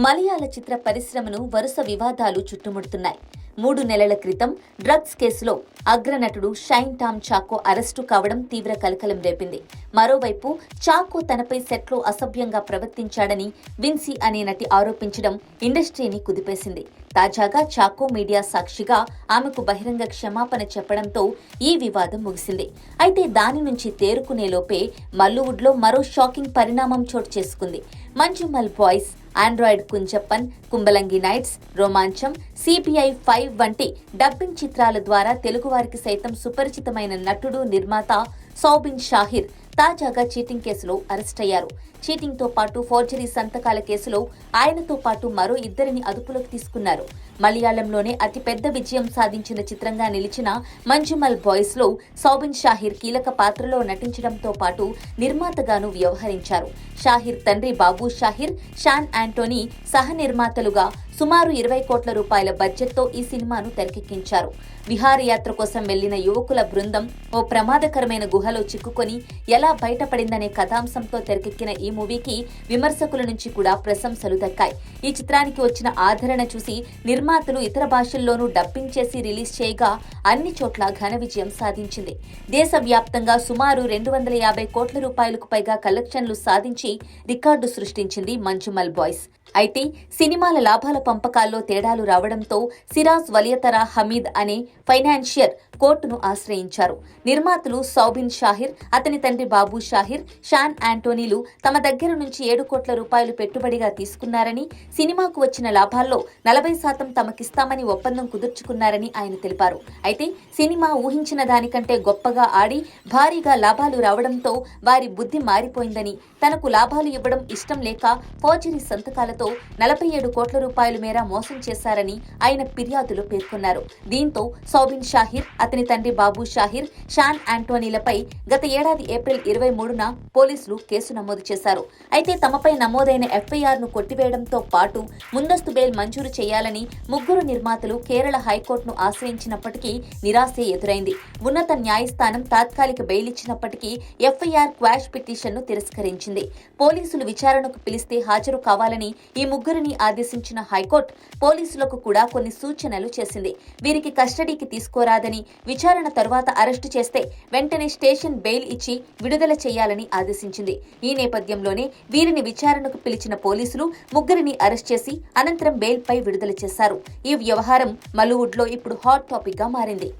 మలయాళ చిత్ర పరిశ్రమను వరుస వివాదాలు చుట్టుముడుతున్నాయి. మూడు నెలల క్రితం డ్రగ్స్ కేసులో అగ్రనటుడు షైన్ టామ్ చాకో అరెస్టు కావడం తీవ్ర కలకలం రేపింది. మరోవైపు చాకో తనపై సెట్లో అసభ్యంగా ప్రవర్తించాడని విన్సీ అనే నటి ఆరోపించడం ఇండస్ట్రీని కుదిపేసింది. తాజాగా చాకో మీడియా సాక్షిగా ఆమెకు బహిరంగ క్షమాపణ చెప్పడంతో ఈ వివాదం ముగిసింది. అయితే దాని నుంచి తేరుకునే లోపే మల్లువుడ్లో మరో షాకింగ్ పరిణామం చోటు చేసుకుంది. Manjummel boys android Kunjappan Kumbalangi nights Romancham CBI five వంటి డబ్బింగ్ చిత్రాల ద్వారా తెలుగువారికి సైతం సుపరిచితమైన నటుడు నిర్మాత సౌబిన్ షాహిర్ తాజాగా చీటింగ్ కేసులో అరెస్ట్ అయ్యారు. చీటింగ్తో పాటు ఫోర్జరీ సంతకాల కేసులో ఆయనతో పాటు మరో ఇద్దరిని అదుపులోకి తీసుకున్నారు. మలయాళంలోనే అతిపెద్ద విజయం సాధించిన చిత్రంగా నిలిచిన మంజుమల్ బాయ్స్లో సౌబిన్ షాహిర్ కీలక పాత్రలో నటించడంతో పాటు నిర్మాతగాను వ్యవహరించారు. షాహిర్ తండ్రి బాబు షాహిర్ షాన్ యాంటోనీ సహ నిర్మాతలుగా సుమారు ఇరవై కోట్ల రూపాయల బడ్జెట్తో ఈ సినిమాను తెరకెక్కించారు. విహారయాత్ర కోసం వెళ్ళిన యువకుల బృందం ఓ ప్రమాదకరమైన గుహలో చిక్కుకొని ఎలా బయటపడిందనే కథాంశంతో తెరకెక్కిన ఈ మూవీకి విమర్శకుల నుంచి కూడా ప్రశంసలు దక్కాయి. ఈ చిత్రానికి వచ్చిన ఆదరణ చూసి నిర్మాతలు ఇతర భాషల్లోనూ డబ్బింగ్ చేసి రిలీజ్ చేయగా అన్ని చోట్ల ఘన విజయం సాధించింది. దేశవ్యాప్తంగా సుమారు రెండు వందల యాభై కోట్ల రూపాయలకు పైగా కలెక్షన్లు సాధించి రికార్డు సృష్టించింది మంజుమల్ బాయ్స్. అయితే సినిమాల లాభాల పంపకాల్లో తేడాలు రావడంతో సిరాజ్ వలియతరా హమీద్ అనే ఫైనాన్షియర్ కోర్టును ఆశ్రయించారు. నిర్మాతలు సౌబిన్ షాహిర్ అతని తండ్రి బాబు షాహిర్ షాన్ యాంటోనీలు తమ దగ్గర నుంచి ఏడు కోట్ల రూపాయలు పెట్టుబడిగా తీసుకున్నారని సినిమాకు వచ్చిన లాభాల్లో నలభై శాతం తమకిస్తామని ఒప్పందం కుదుర్చుకున్నారని ఆయన తెలిపారు. అయితే సినిమా ఊహించిన దానికంటే గొప్పగా ఆడి భారీగా లాభాలు రావడంతో వారి బుద్ధి మారిపోయిందని తనకు లాభాలు ఇవ్వడం ఇష్టం లేక ఫోర్జరీ సంతకాలతో నలభై ఏడు కోట్ల రూపాయలు మేర మోసం చేశారని ఆయన ఫిర్యాదులో పేర్కొన్నారు. దీంతో సౌబిన్ షాహిర్ అతని తండ్రి బాబు షాహిర్ షాన్ ఆంటోనీలపై గత ఏడాది ఏప్రిల్ ఇరవై మూడున పోలీసులు కేసు నమోదు చేశారు. అయితే తమపై నమోదైన ఎఫ్ఐఆర్ను కొట్టివేయడంతో పాటు ముందస్తు బెయిల్ మంజూరు చేయాలని ముగ్గురు నిర్మాతలు కేరళ హైకోర్టును ఆశ్రయించినప్పటికీ నిరాశే ఎదురైంది. ఉన్నత న్యాయస్థానం తాత్కాలిక బెయిల్ ఇచ్చినప్పటికీ ఎఫ్ఐఆర్ క్వాష్ పిటిషన్ను తిరస్కరించింది. పోలీసులు విచారణకు పిలిస్తే హాజరు కావాలని ఈ ముగ్గురిని ఆదేశించిన హైకోర్టు పోలీసులకు కూడా కొన్ని సూచనలు చేసింది. వీరికి కస్టడీకి తీసుకోరాదని విచారణ తరువాత అరెస్టు చేస్తే వెంటనే స్టేషన్ బెయిల్ ఇచ్చి విడుదల చేయాలని ఆదేశించింది. ఈ నేపథ్యంలోనే వీరిని విచారణకు పిలిచిన పోలీసులు ముగ్గురిని అరెస్ట్ చేసి అనంతరం బెయిల్పై విడుదల చేశారు. ఈ వ్యవహారం మలువుడ్లో ఇప్పుడు హాట్ టాపిక్గా మారింది.